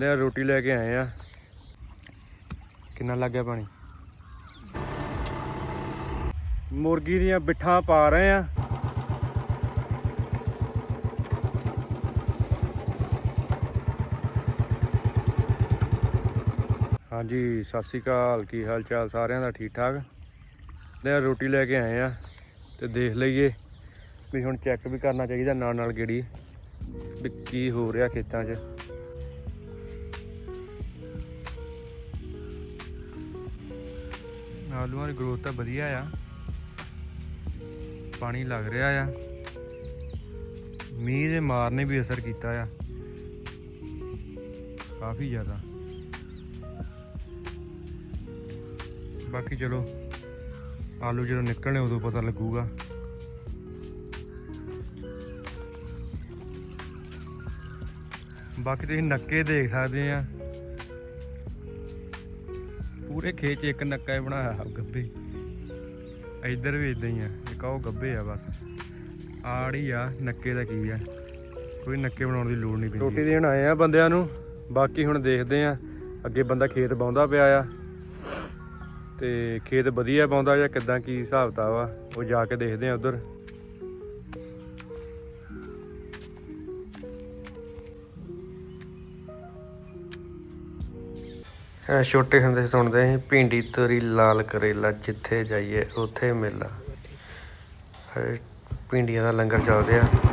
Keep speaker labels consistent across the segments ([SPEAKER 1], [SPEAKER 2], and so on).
[SPEAKER 1] ਲੈ ਰੋਟੀ ਲੈ ਕੇ ਆਏ ਆ। ਕਿੰਨਾ ਲੱਗ ਗਿਆ ਪਾਣੀ? ਮੁਰਗੀ ਦੀਆਂ ਬਿੱਠਾਂ ਪਾ ਰਹੇ ਆ। ਹਾਂਜੀ, ਸਤਿ ਸ਼੍ਰੀ ਅਕਾਲ। ਕੀ ਹਾਲ ਚਾਲ ਸਾਰਿਆਂ ਦਾ? ਠੀਕ ਠਾਕ ਲੈ ਰੋਟੀ ਲੈ ਕੇ ਆਏ ਆ ਤੇ ਦੇਖ ਲਈਏ ਵੀ ਹੁਣ ਚੈੱਕ ਵੀ ਕਰਨਾ ਚਾਹੀਦਾ ਨਾਲ ਨਾਲ ਗੇੜੀ ਵੀ ਕੀ ਹੋ ਰਿਹਾ ਖੇਤਾਂ 'ਚ। ਆਲੂਆਂ ਦੀ ਗਰੋਥ ਤਾਂ ਵਧੀਆ ਆ। ਪਾਣੀ ਲੱਗ ਰਿਹਾ ਆ। ਮੀਂਹ ਦੇ ਮਾਰ ਨੇ ਵੀ ਅਸਰ ਕੀਤਾ ਆ। ਕਾਫੀ ਜ਼ਿਆਦਾ। ਬਾਕੀ ਚਲੋ, ਆਲੂ ਜਦੋਂ ਨਿਕਲਣੇ ਉਦੋਂ ਪਤਾ ਲੱਗੂਗਾ। ਬਾਕੀ ਤੁਸੀਂ ਨੱਕੇ ਦੇਖ ਸਕਦੇ ਆ। ਪੂਰੇ ਖੇਤ 'ਚ ਇੱਕ ਨੱਕਾ ਹੀ ਬਣਾਇਆ ਹੋਇਆ ਗੱਬੇ। ਇੱਧਰ ਵੀ ਇਦਾਂ ਹੀ ਆ, ਇੱਕ ਉਹ ਗੱਬੇ ਆ ਬਸ। ਆੜੀ ਆ, ਨੱਕੇ ਦਾ ਕੀ ਆ? ਕੋਈ ਨੱਕੇ ਬਣਾਉਣ ਦੀ ਲੋੜ ਨਹੀਂ ਪੈਂਦੀ। ਰੋਟੀ ਦੇਣ ਆਏ ਆ ਬੰਦਿਆਂ ਨੂੰ, ਬਾਕੀ ਹੁਣ ਦੇਖਦੇ ਆ, ਅੱਗੇ ਬੰਦਾ ਖੇਤ ਬਾਉਂਦਾ ਪਿਆ ਆ। ਤੇ ਖੇਤ ਵਧੀਆ ਪਾਉਂਦਾ ਜਾਂ ਕਿਦਾਂ, ਕੀ ਹਿਸਾਬ ਤਾ ਵਾ ਉਹ ਜਾ ਕੇ ਦੇਖਦੇ ਆ ਉਧਰ। ਛੋਟੇ ਹੁੰਦੇ ਸੁਣਦੇ ਸੀ, ਭਿੰਡੀ, ਤੋਰੀ, ਲਾਲ ਕਰੇਲਾ, ਜਿੱਥੇ ਜਾਈਏ ਉੱਥੇ ਮੇਲਾ। ਭਿੰਡੀਆਂ ਦਾ ਲੰਗਰ ਚੱਲ ਆ।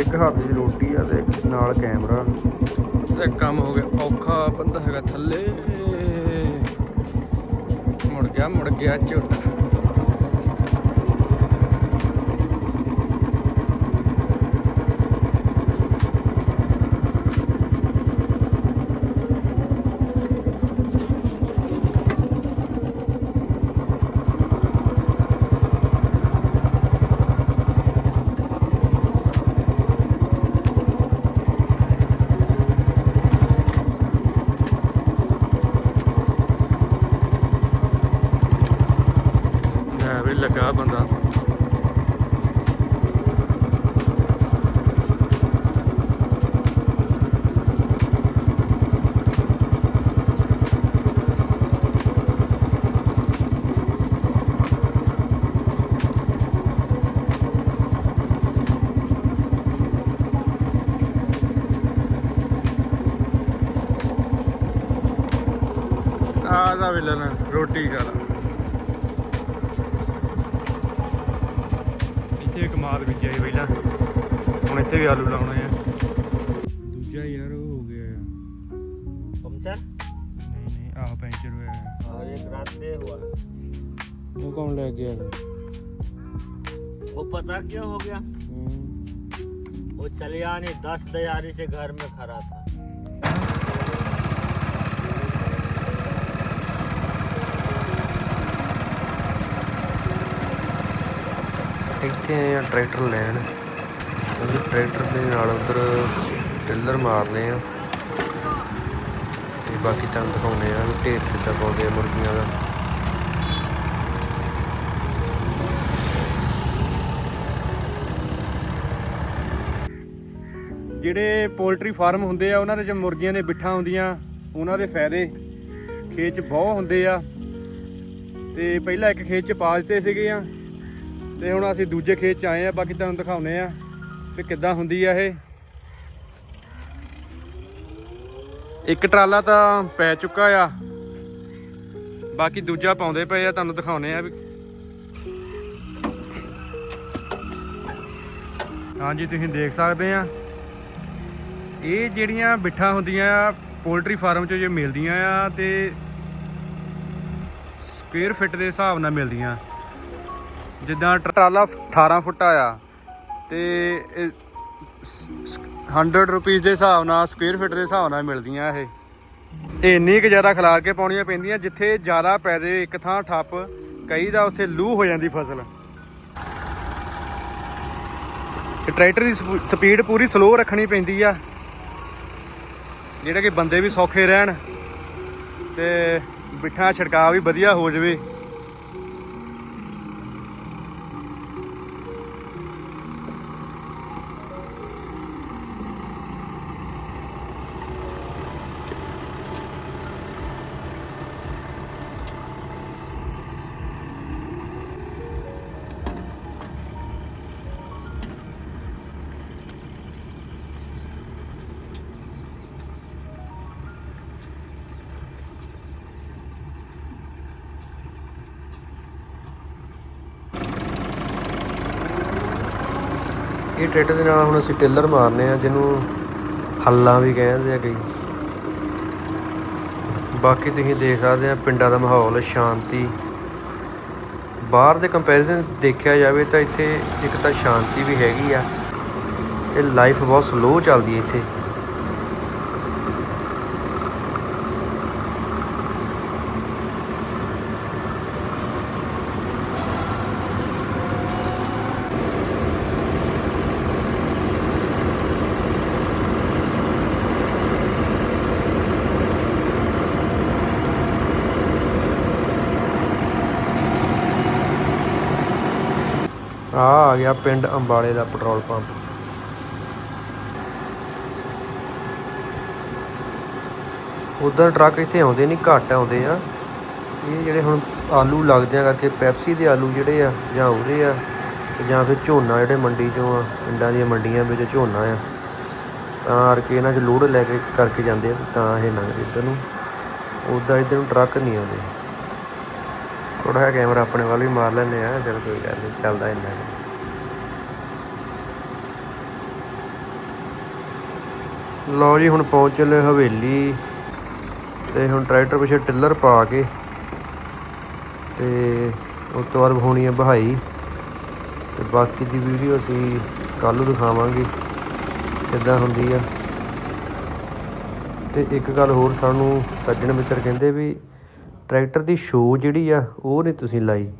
[SPEAKER 1] ਇੱਕ ਹੱਥ ਦੀ ਰੋਟੀ ਆ ਤੇ ਇੱਕ ਨਾਲ ਕੈਮਰਾ। ਤੇ ਕੰਮ ਹੋ ਗਿਆ ਔਖਾ, ਬੰਦਾ ਹੈਗਾ ਥੱਲੇ। ਮੁੜ ਗਿਆ ਮੁੜ ਗਿਆ ਝੋਟਾ ਹੈ ਵੀ ਲੱਗਾ ਬੰਦਾ ਆ ਦਾ ਵੇਲਣ ਰੋਟੀ ਖਾ ਲਾ ਇੱਥੇ ਕਮਾਦ ਬੀਜਿਆ ਸੀ ਪਹਿਲਾਂ ਹੁਣ ਇੱਥੇ ਵੀ ਆਲੂ ਲਾਉਣੇ ਆ ਦੂਜਾ ਯਾਰ ਉਹ ਹੋ ਗਿਆ ਆ।
[SPEAKER 2] पंचर
[SPEAKER 1] ਨਹੀਂ ਨਹੀਂ ਆਹ ਪੈਂਚਰ ਹੋਇਆ ਆ।
[SPEAKER 2] और एक रात से हुआ
[SPEAKER 1] ਉਹ ਕੌਣ ਲੈ ਗਿਆ
[SPEAKER 2] वो पता क्यों हो गया वो चलियानी दस तैयारी से घर में खड़ा था
[SPEAKER 1] ਇੱਥੇ ਆਏ ਆ, ਟਰੈਕਟਰ ਲੈਣ। ਕਿਉਂਕਿ ਟਰੈਕਟਰ ਦੇ ਨਾਲ ਉਧਰ ਟਿੱਲਰ ਮਾਰਨੇ ਆ। ਤੇ ਬਾਕੀ ਤੁਹਾਨੂੰ ਦਿਖਾਉਣੇ ਆ, ਵੀ ਢੇਰ ਕਿੱਦਾਂ ਪਾਉਂਦੇ ਆ ਮੁਰਗੀਆਂ ਦਾ। ਜਿਹੜੇ ਪੋਲਟਰੀ ਫਾਰਮ ਹੁੰਦੇ ਆ, ਉਹਨਾਂ ਦੇ ਚ ਮੁਰਗੀਆਂ ਦੇ ਬਿੱਠਾਂ ਹੁੰਦੀਆਂ, ਉਹਨਾਂ ਦੇ ਫਾਇਦੇ। ਖੇਤ ਚ ਬਹੁਤ ਹੁੰਦੇ ਆ। ਤੇ ਪਹਿਲਾਂ ਇੱਕ ਖੇਤ ਚ ਪਾ ਦਿੱਤੇ ਸੀਗੇ ਆ। ਤੇ ਹੁਣ ਅਸੀਂ ਦੂਜੇ ਖੇਤ ਚ ਆਏ ਆ, ਬਾਕੀ ਤੁਹਾਨੂੰ ਦਿਖਾਉਨੇ ਆ ਵੀ ਕਿੱਦਾਂ ਹੁੰਦੀ ਆ ਇਹ। ਇੱਕ ਟਰਾਲਾ ਤਾਂ ਪੈ ਚੁੱਕਾ ਆ, ਬਾਕੀ ਦੂਜਾ ਪਾਉਂਦੇ ਪਏ ਆ, ਤੁਹਾਨੂੰ ਦਿਖਾਉਨੇ ਆ ਵੀ। ਹਾਂਜੀ, ਤੁਸੀਂ ਦੇਖ ਸਕਦੇ ਆ। ਇਹ ਜਿਹੜੀਆਂ ਬਿੱਠਾਂ ਹੁੰਦੀਆਂ ਆ, ਪੋਲਟਰੀ ਫਾਰਮ 'ਚ ਜੇ ਮਿਲਦੀਆਂ ਆ, ਤੇ ਸਕੁਅਰ ਫਿਟ ਦੇ ਹਿਸਾਬ ਨਾਲ ਮਿਲਦੀਆਂ। ਜਿੱਦਾਂ ਟਰਾਲਾ 18 ਫੁੱਟ ਆ ਤੇ ਇਹ 100 ਰੁਪਏ ਦੇ ਹਿਸਾਬ ਨਾਲ ਸਕੁਅਰ ਫਿਟ ਦੇ ਹਿਸਾਬ ਨਾਲ ਮਿਲਦੀਆਂ ਇਹ। ਇਹ ਇੰਨੀ ਕੁ ਜ਼ਿਆਦਾ ਖਿਲਾਰ ਕੇ ਪਾਉਣੀਆਂ ਪੈਂਦੀਆਂ, ਜਿੱਥੇ ਜ਼ਿਆਦਾ ਪੈ ਜਾਏ ਇੱਕ ਥਾਂ ਠੱਪ
[SPEAKER 3] ਕਈ ਦਾ ਉੱਥੇ ਲੂ ਹੋ ਜਾਂਦੀ ਫਸਲ। ਟਰੈਕਟਰ ਦੀ ਸਪੂ- ਸਪੀਡ ਪੂਰੀ ਸਲੋ ਰੱਖਣੀ ਪੈਂਦੀ ਆ। ਜਿਹੜਾ ਕਿ ਬੰਦੇ ਵੀ ਸੌਖੇ ਰਹਿਣ ਤੇ ਬਿੱਠਾ ਛਿੜਕਾਅ ਵੀ ਵਧੀਆ ਹੋ ਜਾਵੇ।
[SPEAKER 1] ਇਹ ਟਰੈਕਟਰ ਦੇ ਨਾਲ ਹੁਣ ਅਸੀਂ ਟਿੱਲਰ ਮਾਰਨੇ ਆ, ਜਿਹਨੂੰ ਹੱਲਾਂ ਵੀ ਕਹਿੰਦੇ ਆ ਕਈ। ਬਾਕੀ ਤੁਸੀਂ ਦੇਖ ਸਕਦੇ ਆ, ਪਿੰਡਾਂ ਦਾ ਮਾਹੌਲ ਸ਼ਾਂਤੀ। ਬਾਹਰ ਦੇ ਕੰਪੈਰੀਜ਼ਨ ਦੇਖਿਆ ਜਾਵੇ ਤਾਂ ਇੱਥੇ ਇੱਕ ਤਾਂ ਸ਼ਾਂਤੀ ਵੀ ਹੈਗੀ ਆ। ਇਹ ਲਾਈਫ ਬਹੁਤ ਸਲੋ ਚੱਲਦੀ ਹੈ ਇੱਥੇ। ਆ ਗਿਆ ਪਿੰਡ ਅੰਬਾਲੇ ਦਾ ਪੈਟਰੋਲ ਪੰਪ। ਉਧਰ ਟਰੱਕ ਇੱਥੇ ਆਉਂਦੇ ਨਹੀਂ, ਘੱਟ ਆਉਂਦੇ ਆ। ਇਹ ਜਿਹੜੇ ਹੁਣ ਆਲੂ ਲੱਗਦੇ ਆ ਕਰਕੇ ਪੈਪਸੀ ਦੇ ਆਲੂ ਜਿਹੜੇ ਆ, ਜਾਂ ਉਹਦੇ ਆ, ਜਾਂ ਫਿਰ ਝੋਨਾ ਜਿਹੜੇ ਮੰਡੀ ਚੋਂ ਆ, ਪਿੰਡਾਂ ਦੀਆਂ ਮੰਡੀਆਂ ਵਿੱਚ ਝੋਨਾ ਆ। ਤਾਂ ਕਰਕੇ ਇਹਨਾਂ 'ਚ ਲੋਡ ਲੈ ਕੇ ਕਰਕੇ ਜਾਂਦੇ ਆ, ਤਾਂ ਇਹ ਲੰਘਦੇ ਇੱਧਰ ਨੂੰ। ਉੱਦਾਂ ਇੱਧਰ ਨੂੰ ਟਰੱਕ ਨਹੀਂ ਆਉਂਦੇ। ਥੋੜਾ ਜਿਹਾ ਕੈਮਰਾ ਆਪਣੇ ਵੱਲ ਵੀ ਮਾਰ ਲੈਂਦੇ ਆ, ਚਲ ਕੋਈ ਗੱਲ ਨਹੀਂ, ਚੱਲਦਾ ਇੰਨਾ ਲਓ ਜੀ, ਹੁਣ ਪਹੁੰਚ ਚੱਲੇ ਹਵੇਲੀ। ਤੇ ਹੁਣ ਟਰੈਕਟਰ ਪਿੱਛੇ ਟਿੱਲਰ ਪਾ ਕੇ ਤੇ ਉਸ ਤੋਂ ਬਾਅਦ ਹੋਣੀ ਹੈ ਬਹਾਈ। ਤੇ ਬਾਕੀ ਦੀ ਵੀਡੀਓ ਅਸੀਂ ਕੱਲ ਨੂੰ ਦਿਖਾਵਾਂਗੇ, ਕਿੱਦਾਂ ਹੁੰਦੀ ਆ। ਤੇ ਇੱਕ ਗੱਲ ਹੋਰ ਸਾਨੂੰ ਸੱਜਣ ਮਿੱਤਰ ਕਹਿੰਦੇ ਵੀ ਟਰੈਕਟਰ ਦੀ ਸ਼ੋ ਜਿਹੜੀ ਆ, ਉਹ ਨਹੀਂ ਤੁਸੀਂ ਲਾਈ।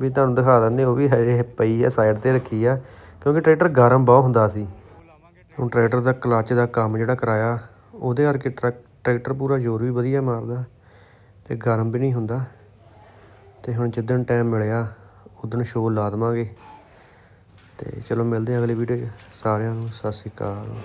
[SPEAKER 1] ਵੀ ਤੁਹਾਨੂੰ ਦਿਖਾ ਦਿੰਦੇ ਉਹ ਵੀ ਹਜੇ ਪਈ ਆ, ਸਾਈਡ ਤੇ ਰੱਖੀ ਆ। ਕਿਉਂਕਿ ਟਰੈਕਟਰ ਗਰਮ ਬਹੁਤ ਹੁੰਦਾ ਸੀ। ਹੁਣ ਟਰੈਕਟਰ ਦਾ ਕਲੱਚ ਦਾ ਕੰਮ ਜਿਹੜਾ ਕਰਾਇਆ, ਉਹਦੇ ਕਰਕੇ ਟਰੈਕ- ਟਰੈਕਟਰ ਪੂਰਾ ਜ਼ੋਰ ਵੀ ਵਧੀਆ ਮਾਰਦਾ ਤੇ ਗਰਮ ਵੀ ਨਹੀਂ ਹੁੰਦਾ। ਤੇ ਹੁਣ ਜਿੱਦਣ ਟਾਈਮ ਮਿਲਿਆ ਉਦੋਂ ਸ਼ੋਅ ਲਾ ਦੇਵਾਂਗੇ। ਤੇ ਚਲੋ ਮਿਲਦੇ ਹਾਂ ਅਗਲੀ ਵੀਡੀਓ 'ਚ। ਸਾਰਿਆਂ ਨੂੰ ਸਤਿ ਸ਼੍ਰੀ ਅਕਾਲ।